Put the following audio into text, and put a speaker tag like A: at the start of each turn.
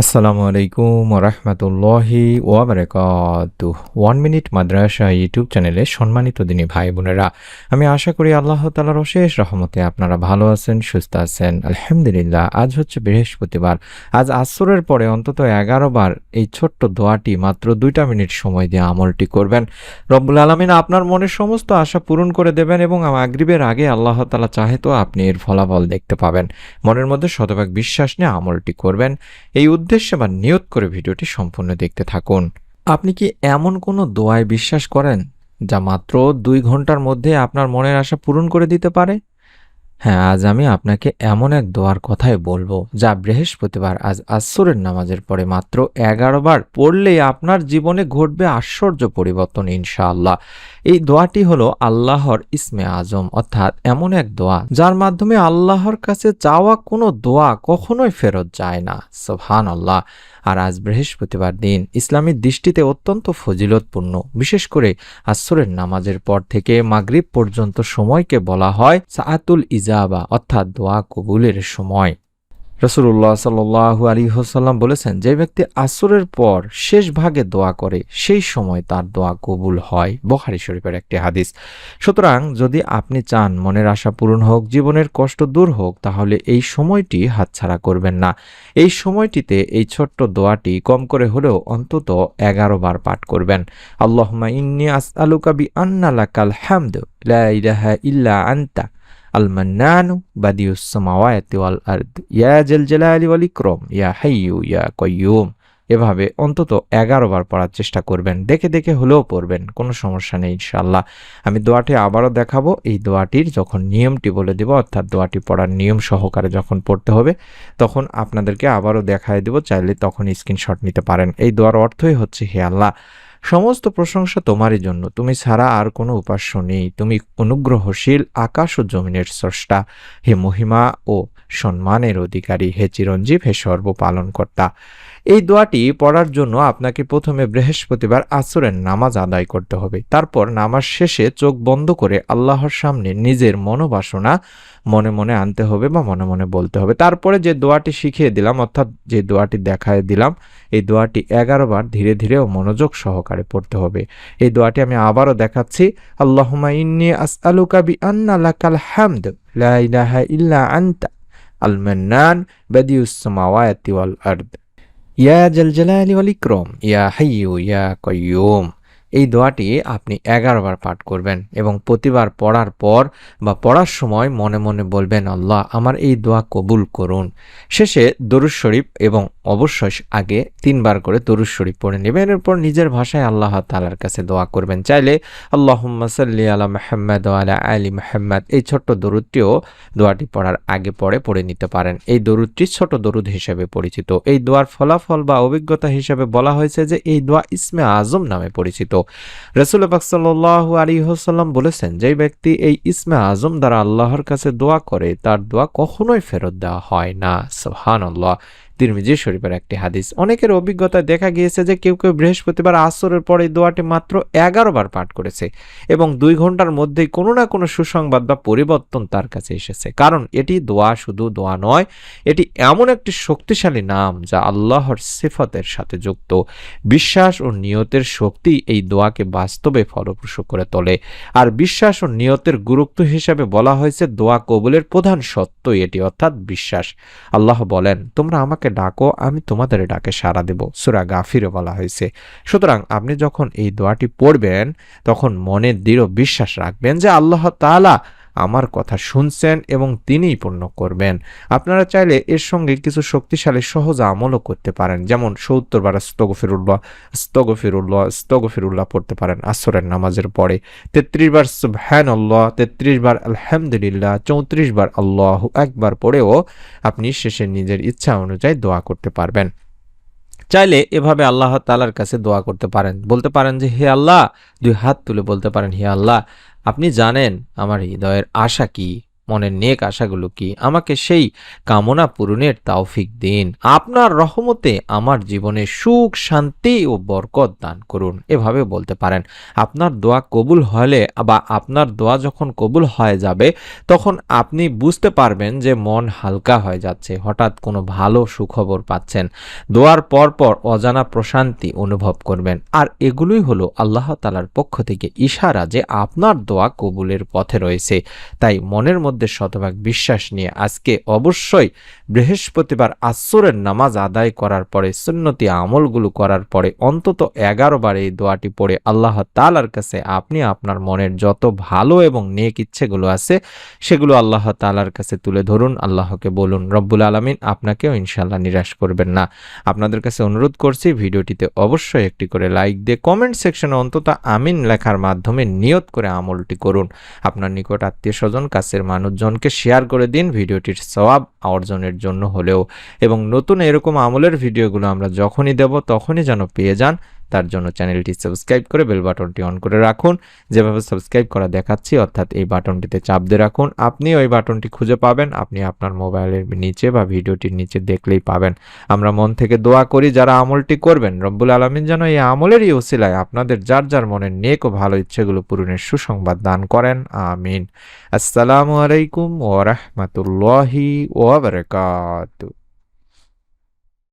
A: আসসালামু আলাইকুম রহমতুল্লাহি ওয়াবারাকাতু ওয়ান মিনিট মাদ্রাসা ইউটিউব চ্যানেলে সম্মানিত দিনী ভাই বোনেরা, আমি আশা করি আল্লাহ তালার অশেষ রহমতে আপনারা ভালো আছেন, সুস্থ আছেন। আলহামদুলিল্লাহ, আজ হচ্ছে বৃহস্পতিবার। আজ আসরের পরে অন্তত এগারো বার এই ছোট্ট দোয়াটি মাত্র দুইটা মিনিট সময় দিয়ে আমলটি করবেন। রব্বুল আলমিন আপনার মনের সমস্ত আশা পূরণ করে দেবেন এবং আগ্রিবের আগে আল্লাহ তালা চাহে তো আপনি এর ফলাফল দেখতে পাবেন। মনের মধ্যে শতভাগ বিশ্বাস নিয়ে আমলটি করবেন। এই উদ্দেশ্যে বা নিয়ত করে ভিডিওটি সম্পূর্ণ দেখতে থাকুন। আপনি কি এমন কোনো দোয়ায় বিশ্বাস করেন, যা মাত্র দুই ঘণ্টার মধ্যে আপনার মনের আশা পূরণ করে দিতে পারে? হ্যাঁ আজ আমি আপনাকে এমন এক দোয়ার কথাই বলব, যা বৃহস্পতিবার, আজ আসরের নামাজের পরে মাত্র এগারো বার পড়লেই আপনার জীবনে ঘটবে আশ্চর্য পরিবর্তন, ইনশাআল্লাহ। এই দোয়াটি হলো আল্লাহর ইসমে আজম, অর্থাৎ এমন এক দোয়া, যার মাধ্যমে আল্লাহর কাছে চাওয়া কোনো দোয়া কখনোই ফেরত যায় না সোহান আল্লাহ আর আজ বৃহস্পতিবার দিন, ইসলামী দৃষ্টিতে অত্যন্ত ফজিলতপূর্ণ, বিশেষ করে আসরের নামাজের পর থেকে মাগরিব পর্যন্ত সময়কে বলা হয় সাআতুল ইজাবা অর্থাৎ দোয়া কবুলের সময়। রসুল্লাহ সাল্লু আলী হোসাল্লাম বলেছেন, যে ব্যক্তি আসরের পর শেষ ভাগে দোয়া করে, সেই সময় তার দোয়া কবুল হয়। বখারি শরীফের একটি হাদিস। সুতরাং যদি আপনি চান মনের আশা পূরণ হোক, জীবনের কষ্ট দূর হোক, তাহলে এই সময়টি হাতছাড়া করবেন না। এই সময়টিতে এই ছোট্ট দোয়াটি কম করে হলেও অন্তত এগারো বার পাঠ করবেন। আল্লাহমা ইন্নি আস আলুকা বি আন্না লাকাল হামদ, লা আল মান্নানু বাদিউস সামাওয়াতি ওয়াল আরদ ইয়া জেল জালালি ওয়াল ইকরাম ইয়া হাইয়ু ইয়া কাইয়ুম এভাবে অন্তত এগারো বার পড়ার চেষ্টা করবেন। দেখে দেখে হলেও পড়বেন। কোনো সমস্যা নেই ইনশাল্লাহ আমি দোয়াটি আবারও দেখাবো। এই দোয়াটির যখন নিয়মটি বলে দেব, অর্থাৎ দোয়াটি পড়ার নিয়ম সহকারে যখন পড়তে হবে, তখন আপনাদেরকে আবারও দেখায় দেব। চাইলে তখন স্ক্রিনশট নিতে পারেন। এই দোয়ার অর্থই হচ্ছে, হে আল্লাহ সমস্ত প্রশংসা তোমারই জন্য। তুমি ছাড়া আর কোনো উপাস্য নেই। তুমি অনুগ্রহশীল আকাশ ও জমিনের স্রষ্টা। হে মহিমা ও সম্মানের অধিকারী হে চিরঞ্জীব, হে সর্ব সর্বপালনকর্তা। এই দোয়াটি পড়ার জন্য আপনাকে প্রথমে বৃহস্পতিবার আসরের নামাজ আদায় করতে হবে। তারপর নামাজ শেষে চোখ বন্ধ করে আল্লাহর সামনে নিজের মনোবাসনা মনে মনে আনতে হবে বা মনে মনে বলতে হবে। তারপরে যে দোয়াটি শিখিয়ে দিলাম, অর্থাৎ যে দোয়াটি দেখায় দিলাম, এই দোয়াটি এগারো বার ধীরে ধীরে ও মনোযোগ সহকারে পড়তে হবে। এই দোয়াটি আমি আবারও দেখাচ্ছি। আল্লাহুমা ইন্নি আসআলুকা বি আন্না লাকাল হামদ, লা ইলাহা ইল্লা আনতা। আল মান্নান বাদিউস সামাওয়াতি ওয়াল আরদ। ইয়া জাল জালালি ওয়াল ইকরাম ইয়া হাইয়ু ইয়া কাইয়ুম এই দোয়াটি আপনি এগারো বার পাঠ করবেন এবং প্রতিবার পড়ার পর বা পড়ার সময় মনে মনে বলবেন, আল্লাহ, আমার এই দোয়া কবুল করুন। শেষে দরুদ শরীফ এবং অবশ্যই আগে তিনবার করে দরুদ শরীফ পড়ে নেবেন। এরপর নিজের ভাষায় আল্লাহ তালার কাছে দোয়া করবেন। চাইলে আল্লাহ সাল্লি আলা মাহমদ আলা আলী মাহমদ এই ছোট্ট দরুদটিও দোয়াটি পড়ার আগে পরে পড়ে নিতে পারেন। এই দরুদটি ছোট দরুদ হিসেবে পরিচিত। এই দোয়ার ফলাফল বা অভিজ্ঞতা হিসেবে বলা হয়েছে যে, এই দোয়া ইসমে আজম নামে পরিচিত। রসুল বাকসাল্লাহ সাল্লু আলী হোসাল্লাম বলেছেন যে ব্যক্তি এই ইসমে আজম দ্বারা আল্লাহর কাছে দোয়া করে, তার দোয়া কখনোই ফেরত দেওয়া হয় না। সোহান আল্লাহ তিরমিজি শরীফের একটি হাদিস। অনেকের অভিজ্ঞতায় দেখা গিয়েছে যে কেউ কেউ বৃহস্পতিবার আসরের পরে দোয়াটি মাত্র এগারো বার পাঠ করেছে এবং দুই ঘণ্টার মধ্যেই কোনো না কোনো সুসংবাদ বা পরিবর্তন তার কাছে এসেছে। কারণ এটি দোয়া শুধু দোয়া নয়, এটি এমন একটি শক্তিশালী নাম যা আল্লাহর সিফতের সাথে যুক্ত। বিশ্বাস ও নিয়তের শক্তি এই দোয়াকে বাস্তবে ফলপ্রসূ করে তোলে। আর বিশ্বাস ও নিয়তের গুরুত্ব হিসাবে বলা হয়েছে দোয়া কবুলের প্রধান সত্যই এটি, অর্থাৎ বিশ্বাস। আল্লাহ বলেন, তোমরা আমাকে ডাকো, আমি তোমাদের ডাকে সাড়া দেব। সুরা গাফিরও বলা হয়েছে। সুতরাং আপনি যখন এই দোয়াটি পড়বেন, তখন মনে দৃঢ় বিশ্বাস রাখবেন যে আল্লাহ তালা আমার কথা শুনছেন এবং তিনিই পূর্ণ করবেন। আপনারা চাইলে এর সঙ্গে কিছু শক্তিশালী সহজ আমলও করতে পারেন। যেমন সত্তর বার স্তগফিরুল্লাহ স্তগফিরুল্লাহ স্তগফিরুল্লাহ পড়তে পারেন আসরের নামাজের পরে। তেত্রিশ বার সুবহান আল্লাহ তেত্রিশ বার আলহামদুলিল্লাহ, চৌত্রিশ বার আল্লাহ একবার পড়েও আপনি শেষে নিজের ইচ্ছা অনুযায়ী দোয়া করতে পারবেন। চাইলে এভাবে আল্লাহ তালার কাছে দোয়া করতে পারেন। বলতে পারেন যে, হে আল্লাহ, দুই হাত তুলে বলতে পারেন, হে আল্লাহ আপনি জানেন আমার হৃদয়ের আশা কি? মনের নেক আশাগুলো কি? আমাকে সেই কামনা পূরণের তাওফিক দিন। আপনার রহমতে আমার জীবনে সুখ, শান্তি ও বরকত দান করুন। এভাবে বলতে পারেন। আপনার দোয়া কবুল হলে বা আপনার দোয়া যখন কবুল হয়ে যাবে, তখন আপনি বুঝতে পারবেন যে মন হালকা হয়ে যাচ্ছে। হঠাৎ কোনো ভালো সুখবর পাচ্ছেন। দোয়ার পর পর অজানা প্রশান্তি অনুভব করবেন। আর এগুলোই হলো আল্লাহ তালার পক্ষ থেকে ইশারা যে আপনার দোয়া কবুলের পথে রয়েছে। তাই মনের মধ্যে শতভাগ বিশ্বাস নিয়ে আজকে অবশ্যই বৃহস্পতিবার আসরের নামাজ আদায় করার পরে, সুন্নতি আমলগুলো করার পরে, অন্তত এগারো বার এই দোয়াটি পড়ে আল্লাহ তালার কাছে আপনি আপনার মনের যত ভালো এবং নেক ইচ্ছেগুলো আছে, সেগুলো আল্লাহ তালার কাছে তুলে ধরুন। আল্লাহকে বলুন, রব্বুল আলমিন আপনাকেও ইনশাল্লাহ নিরাশ করবেন না। আপনাদের কাছে অনুরোধ করছি, ভিডিওটিতে অবশ্যই একটি করে লাইক দিয়ে কমেন্ট সেকশনে অন্তত আমিন লেখার মাধ্যমে নিয়ত করে আমলটি করুন। আপনার নিকট আত্মীয় স্বজন, কাছের মানুষজনকে শেয়ার করে দিন ভিডিওটির সওয়াব অর্জনের জন্য হলেও। এবং নতুন এরকম আমলের ভিডিওগুলো আমরা যখনই দেব, তখনই যেন পেয়ে যান তার জন্য চ্যানেলটি সাবস্ক্রাইব করে বেল বাটনটি অন করে রাখুন। যেভাবে সাবস্ক্রাইব করা দেখাচ্ছি, অর্থাৎ এই বাটনটিতে চাপ দিয়ে রাখুন। আপনি ওই বাটনটি খুঁজে পাবেন। আপনি আপনার মোবাইলের নিচে বা ভিডিওটির নিচে দেখলেই পাবেন। আমরা মন থেকে দোয়া করি, যারা আমলটি করবেন, রব্বুল আলমিন যেন এই আমলেরই ওসিলায় আপনাদের যার যার মনের নেক ও ভালো ইচ্ছেগুলো পূরণের সুসংবাদ দান করেন। আমিন। আসসালামু আলাইকুম ওরহমতুল্লাহি ওবরকাত